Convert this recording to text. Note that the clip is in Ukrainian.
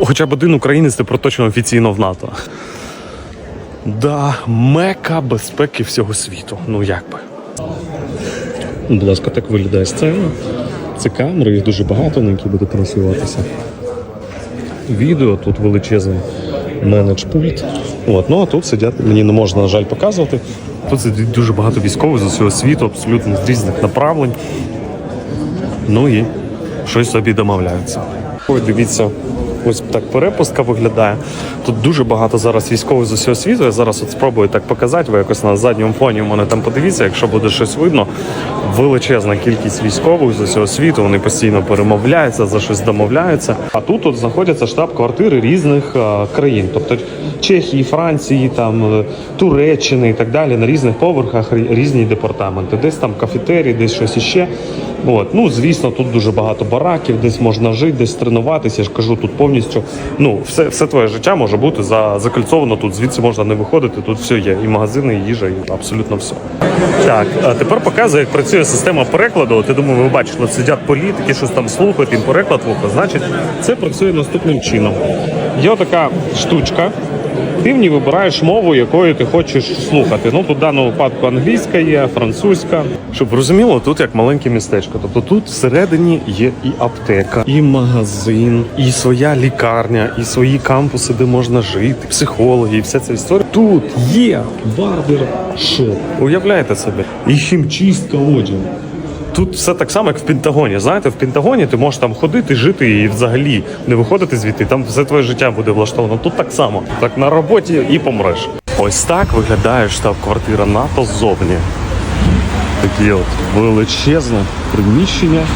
Хоча б один українець тепер точно офіційно в НАТО. Да, мека безпеки всього світу. Ну як би. Будь ласка, так виглядає сцена. Це камери, їх дуже багато, на які буде транслюватися. Відео тут величезний менедж пульт. От, ну а тут сидять, мені не можна, на жаль, показувати. Тут сидить дуже багато військових з усього світу, абсолютно з різних направлень. Ну і щось собі домовляються. Ой, дивіться, ось так перепустка виглядає. Тут дуже багато зараз військових з усього світу. Я зараз от спробую так показати. Ви якось на задньому фоні у мене там подивіться, якщо буде щось видно. Величезна кількість військових з усього світу. Вони постійно перемовляються, за щось домовляються. А тут от знаходяться штаб-квартири різних е, країн, тобто Чехії, Франції, там е, Туреччини і так далі. На різних поверхах різні департаменти. Десь там кафетерії, десь щось іще. От. Ну, звісно, тут дуже багато бараків, десь можна жити, десь тренуватися. Я ж кажу, тут повністю ну, все, все твоє життя може бути за, закольцовано тут. Звідси можна не виходити. Тут все є. І магазини, і їжа, і абсолютно все. Так, а тепер показую, як працює система перекладу. От я думаю, ви бачите, сидять політики, щось там слухають, їм переклад вуха. Значить, це працює наступним чином. Є така штучка. Ти в ній вибираєш мову, якою ти хочеш слухати. Ну тут в даному випадку англійська є, французька. Щоб розуміло, тут як маленьке містечко. Тобто тут всередині є і аптека, і магазин, і своя лікарня, і свої кампуси, де можна жити, психологи, і вся ця історія. Тут є барбер шоп. Уявляєте собі? І хімчистка одягу. Тут все так само, як в Пентагоні. Знаєте, в Пентагоні ти можеш там ходити, жити і взагалі не виходити звідти. Там все твоє життя буде влаштовано. Тут так само. Так на роботі і помреш. Ось так виглядає штаб-квартира НАТО ззовні. Такі от величезне приміщення.